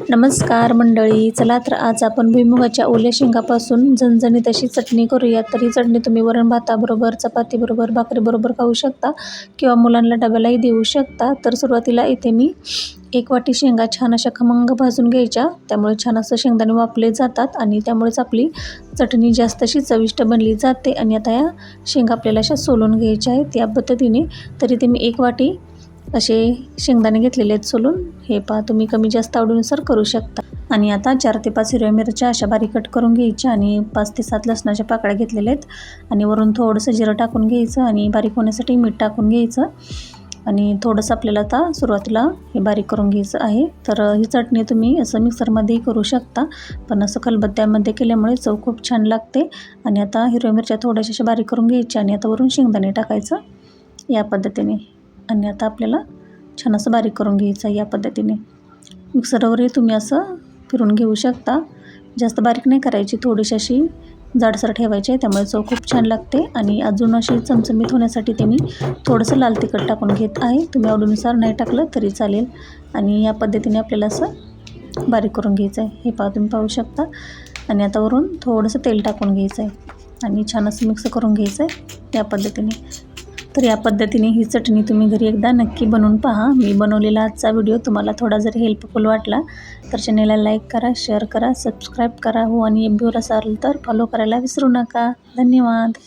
नमस्कार मंडळी चला तर आज आपण भुईमुगाच्या ओल्या शेंगापासून झणझणीत अशी चटणी करूया तर ही चटणी तुम्ही वरण भाताबरोबर चपातीबरोबर भाकरीबरोबर खाऊ शकता किंवा मुलांना डब्यालाही देऊ शकता. तर सुरुवातीला इथे मी एक वाटी शेंगा छान अशा खमंग भाजून घ्यायच्या. त्यामुळे छान असं शेंगदाणे वापरले जातात आणि त्यामुळेच आपली चटणी जास्त अशी चविष्ट बनली जाते. आणि आता या शेंगा आपल्याला अशा सोलून घ्यायच्या आहेत. या पद्धतीने तरी ते मी एक वाटी असे शेंगदाणे घेतलेले आहेत सोलून. हे पहा तुम्ही कमी जास्त आवडीनुसार करू शकता. आणि आता चार ते पाच हिरव्या मिरच्या अशा बारीक कट करून घ्यायच्या आणि पाच ते सात लसणाच्या पाकळ्या घेतलेल्या आहेत. आणि वरून थोडंसं जिरं टाकून घ्यायचं आणि बारीक होण्यासाठी मीठ टाकून घ्यायचं. आणि थोडंसं आपल्याला आता सुरुवातीला हे बारीक करून घ्यायचं आहे. तर ही चटणी तुम्ही असं मिक्सरमध्येही करू शकता. पण असं खलबत्त्यामध्ये केल्यामुळे चव खूप छान लागते. आणि आता हिरव्या मिरच्या थोड्याशा अशा बारीक करून घ्यायच्या आणि आता वरून शेंगदाणे टाकायचं या पद्धतीने. आणि आता आपल्याला छान असं बारीक करून घ्यायचं आहे या पद्धतीने. मिक्सरवरही तुम्ही असं फिरून घेऊ शकता. जास्त बारीक नाही करायची थोडीशी अशी जाडसर ठेवायची आहे त्यामुळे चव खूप छान लागते. आणि अजून अशी चमचमीत होण्यासाठी ते मी थोडंसं लाल तिखट टाकून घेत आहे. तुम्ही आवडीनुसार नाही टाकलं तरी चालेल. आणि या पद्धतीने आपल्याला असं बारीक करून घ्यायचं आहे. हे पाहून तुम्ही पाहू शकता. आणि आता वरून थोडंसं तेल टाकून घ्यायचं आहे. आणि छान असं मिक्स करून घ्यायचं आहे या पद्धतीने. तर या पद्धतीने ही चटणी तुम्ही घरी एकदा नक्की बनवून पहा. मी बनवलेला आजचा व्हिडिओ तुम्हाला थोडा जरी हेल्पफुल वाटला तर चॅनेलला लाईक करा शेअर करा सबस्क्राईब करा हो. आणि एफ बीवर असाल तर फॉलो करायला विसरू नका. धन्यवाद.